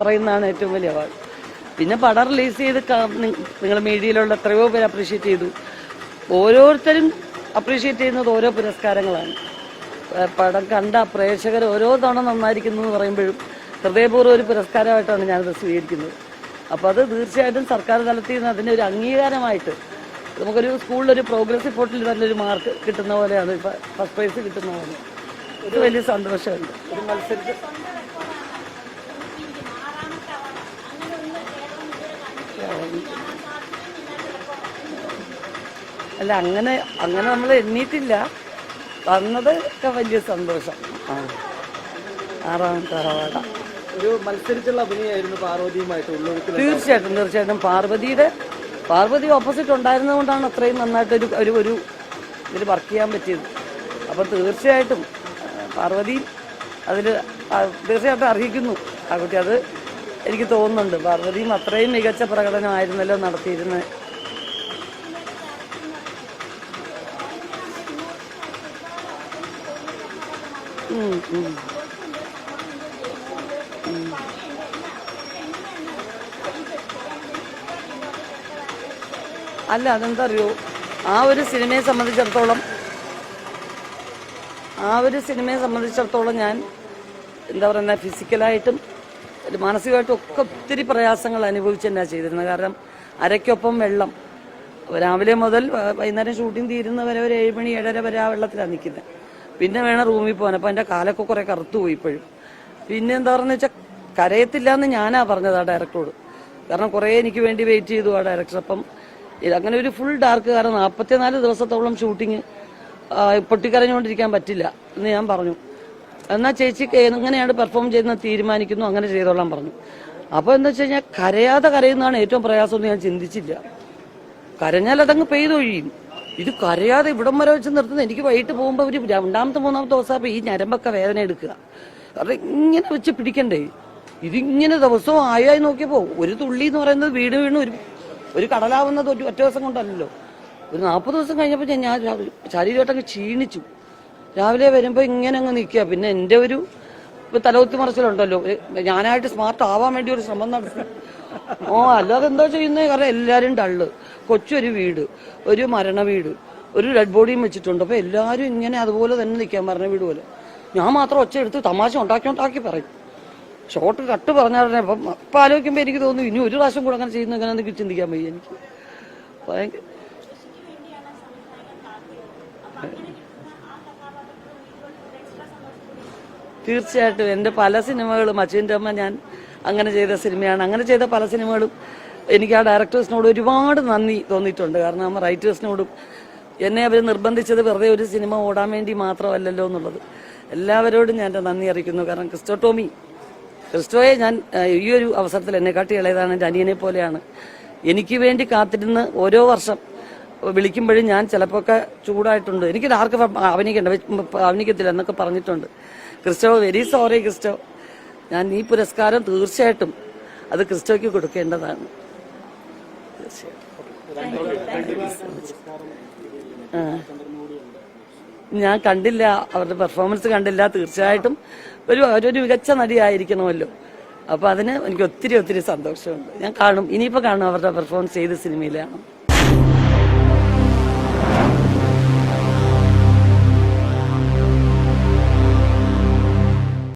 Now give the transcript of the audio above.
പറയുന്നതാണ് ഏറ്റവും വലിയ അവാർഡ് പിന്നെ പടം റിലീസ് ചെയ്ത് നിങ്ങൾ മീഡിയയിലുള്ള എത്രയോ പേര് അപ്രീഷിയേറ്റ് ചെയ്തു. ഓരോരുത്തരും അപ്രീഷിയേറ്റ് ചെയ്യുന്നത് ഓരോ പുരസ്കാരങ്ങളാണ്. പടം കണ്ട പ്രേക്ഷകർ ഓരോ തവണ നന്നായിരിക്കുന്നു എന്ന് പറയുമ്പോഴും ഹൃദയപൂർവം ഒരു പുരസ്കാരമായിട്ടാണ് ഞാനത് സ്വീകരിക്കുന്നത്. അപ്പോൾ അത് തീർച്ചയായിട്ടും സർക്കാർ തലത്തിൽ നിന്ന് അതിന്റെ ഒരു അംഗീകാരമായിട്ട് നമുക്കൊരു സ്കൂളിലൊരു പ്രോഗ്രസ് റിപ്പോർട്ടിൽ നല്ലൊരു മാർക്ക് കിട്ടുന്ന പോലെയാണ് ഫസ്റ്റ് പ്രൈസ് കിട്ടുന്ന പോലെ. ഒരു വലിയ സന്തോഷമുണ്ട്. ഒരു മത്സരിച്ച് അല്ല അങ്ങനെ അങ്ങനെ നമ്മൾ എണ്ണീട്ടില്ല വന്നത് ഒക്കെ വലിയ സന്തോഷം. ആ. ആറാമത്തെ അവാർഡ ഒരു മത്സരിച്ചുള്ള അഭിനയമായിരുന്നു പാർവതിയുമായിട്ട് ഉള്ളൊഴുക്കിൽ. തീർച്ചയായിട്ടും തീർച്ചയായിട്ടും. പാർവതിയുടെ പാർവതി ഓപ്പോസിറ്റ് ഉണ്ടായിരുന്നതുകൊണ്ടാണ് അത്രയും നന്നായിട്ട് ഒരു ഒരു ഒരു ഇതിൽ വർക്ക് ചെയ്യാൻ പറ്റിയത്. അപ്പോൾ തീർച്ചയായിട്ടും പാർവതി അതിൽ തീർച്ചയായിട്ടും അർഹിക്കുന്നു. ആ കുട്ടി അത് എനിക്ക് തോന്നുന്നുണ്ട്. പാർവതിയും അത്രയും മികച്ച പ്രകടനമായിരുന്നല്ലോ നടത്തിയിരുന്നത്. അല്ല അതെന്താ അറിയോ ആ ഒരു സിനിമയെ സംബന്ധിച്ചിടത്തോളം ആ ഒരു സിനിമയെ സംബന്ധിച്ചിടത്തോളം ഞാൻ എന്താ പറയുന്ന ഫിസിക്കലായിട്ടും ഒരു മാനസികമായിട്ടും ഒക്കെ ഒത്തിരി പ്രയാസങ്ങൾ അനുഭവിച്ച് തന്നെ ചെയ്തിരുന്നത്. കാരണം അരയ്ക്കൊപ്പം വെള്ളം. രാവിലെ മുതൽ വൈകുന്നേരം ഷൂട്ടിംഗ് തീരുന്ന വരെ ഒരു ഏഴ് മണി ഏഴര വരെ ആ വെള്ളത്തിലാണ് നിൽക്കുന്നത് പിന്നെ വേണം റൂമിൽ പോകാൻ. അപ്പം എന്റെ കാലൊക്കെ കുറേ കറുത്തു പോയി ഇപ്പോഴും. പിന്നെ എന്താ പറയുക വെച്ചാൽ കരയത്തില്ല എന്ന് ഞാനാ പറഞ്ഞത് ആ ഡയറക്ടറോട് കാരണം കുറേ എനിക്ക് വേണ്ടി വെയിറ്റ് ചെയ്തു ആ ഡയറക്ടർ അപ്പം അങ്ങനെ ഒരു ഫുൾ ഡാർക്ക് കാരണം നാൽപ്പത്തിനാല് ദിവസത്തോളം ഷൂട്ടിങ് പൊട്ടിക്കരഞ്ഞുകൊണ്ടിരിക്കാൻ പറ്റില്ല എന്ന് ഞാൻ പറഞ്ഞു. എന്നാൽ ചേച്ചി എങ്ങനെയാണ് പെർഫോം ചെയ്യുന്നത് തീരുമാനിക്കുന്നു അങ്ങനെ ചെയ്തോളാൻ പറഞ്ഞു. അപ്പോൾ എന്താ വെച്ച് കഴിഞ്ഞാൽ കരയാതെ കരയുന്നതാണ് ഏറ്റവും പ്രയാസം എന്ന് ഞാൻ ചിന്തിച്ചില്ല. കരഞ്ഞാൽ അതങ്ങ് പെയ്തൊഴിയും ഇത് കരയാതെ ഇവിടം വരെ വെച്ച് നിർത്തുന്നത് എനിക്ക് വൈകിട്ട് പോകുമ്പോൾ ഒരു രണ്ടാമത്തെ മൂന്നാമത്തെ ദിവസം ഈ ഞരമ്പൊക്കെ വേദന എടുക്കുക. കാരണം ഇങ്ങനെ വെച്ച് പിടിക്കണ്ടേ? ഇതിങ്ങനെ ദിവസവും ആയായി നോക്കിയപ്പോൾ ഒരു തുള്ളി എന്ന് പറയുന്നത് വീട് വീണ് ഒരു ഒരു കടലാവുന്നത് ഒറ്റ ദിവസം കൊണ്ടല്ലല്ലോ. ഒരു നാൽപ്പത് ദിവസം കഴിഞ്ഞപ്പോൾ ഞാൻ ശരീരമായിട്ടങ്ങ് ക്ഷീണിച്ചു. രാവിലെ വരുമ്പോൾ ഇങ്ങനെ അങ്ങ് നിൽക്കുക. പിന്നെ എന്റെ ഒരു തലകുത്തി മറിച്ചിലുണ്ടല്ലോ. ഞാനായിട്ട് സ്മാർട്ട് ആവാൻ വേണ്ടി ഒരു ശ്രമം നടത്തി. ഓ അല്ലാതെ എന്താ ചെയ്യുന്നത് കാരണം എല്ലാവരും ഡള്ള് കൊച്ചൊരു വീട് ഒരു മരണ വീട് ഒരു ഡെഡ് ബോഡിയും വെച്ചിട്ടുണ്ട്. അപ്പൊ എല്ലാവരും ഇങ്ങനെ അതുപോലെ തന്നെ നിൽക്കാൻ മരണ വീട് പോലെ. ഞാൻ മാത്രം ഒച്ച എടുത്ത് തമാശ ഉണ്ടാക്കി ഉണ്ടാക്കി പറയും. ഷോർട്ട് കട്ട് പറഞ്ഞാൽ അപ്പം ഇപ്പം ആലോചിക്കുമ്പോൾ എനിക്ക് തോന്നുന്നു ഇനി ഒരു പ്രാവശ്യം കൂടെ അങ്ങനെ ചെയ്യുന്ന അങ്ങനെ ചിന്തിക്കാൻ വയ്യ എനിക്ക്. ഭയങ്കര തീർച്ചയായിട്ടും എന്റെ പല സിനിമകളും അച്ഛന്റെ അമ്മ ഞാൻ അങ്ങനെ ചെയ്ത സിനിമയാണ്. അങ്ങനെ ചെയ്ത പല സിനിമകളും എനിക്ക് ആ ഡയറക്ടേഴ്സിനോട് ഒരുപാട് നന്ദി തോന്നിയിട്ടുണ്ട്. കാരണം ആ റൈറ്റേഴ്സിനോടും എന്നെ അവർ നിർബന്ധിച്ചത് വെറുതെ ഒരു സിനിമ ഓടാൻ വേണ്ടി മാത്രമല്ലല്ലോ എന്നുള്ളത്. എല്ലാവരോടും ഞാൻ എന്റെ നന്ദി അറിയിക്കുന്നു. കാരണം ക്രിസ്റ്റോ ടോമി ക്രിസ്റ്റോയെ ഞാൻ ഈ ഒരു അവസരത്തിൽ എന്നെ കാട്ടി ഇളയതാണ് എന്റെ അനിയനെ പോലെയാണ്. എനിക്ക് വേണ്ടി കാത്തിരുന്ന് ഓരോ വർഷം വിളിക്കുമ്പോഴും ഞാൻ ചിലപ്പോഴൊക്കെ ചൂടായിട്ടുണ്ട്. എനിക്ക് ആർക്ക് അഭിനയിക്കണ്ട അഭിനയിക്കത്തില്ല എന്നൊക്കെ പറഞ്ഞിട്ടുണ്ട്. Christo very sorry Christo. ഞാൻ ഈ പുരസ്കാരം തീർച്ചയായിട്ടും അത് ക്രിസ്റ്റോയ്ക്ക് കൊടുക്കേണ്ടതാണ്. ഞാൻ കണ്ടില്ല അവരുടെ പെർഫോമൻസ് കണ്ടില്ല. തീർച്ചയായിട്ടും ഒരു അവരൊരു മികച്ച നടിയായിരിക്കണമല്ലോ. അപ്പൊ അതിന് എനിക്ക് ഒത്തിരി ഒത്തിരി സന്തോഷമുണ്ട്. ഞാൻ കാണും. ഇനിയിപ്പോ കാണും അവരുടെ പെർഫോമൻസ് ചെയ്ത സിനിമയിലാണ്.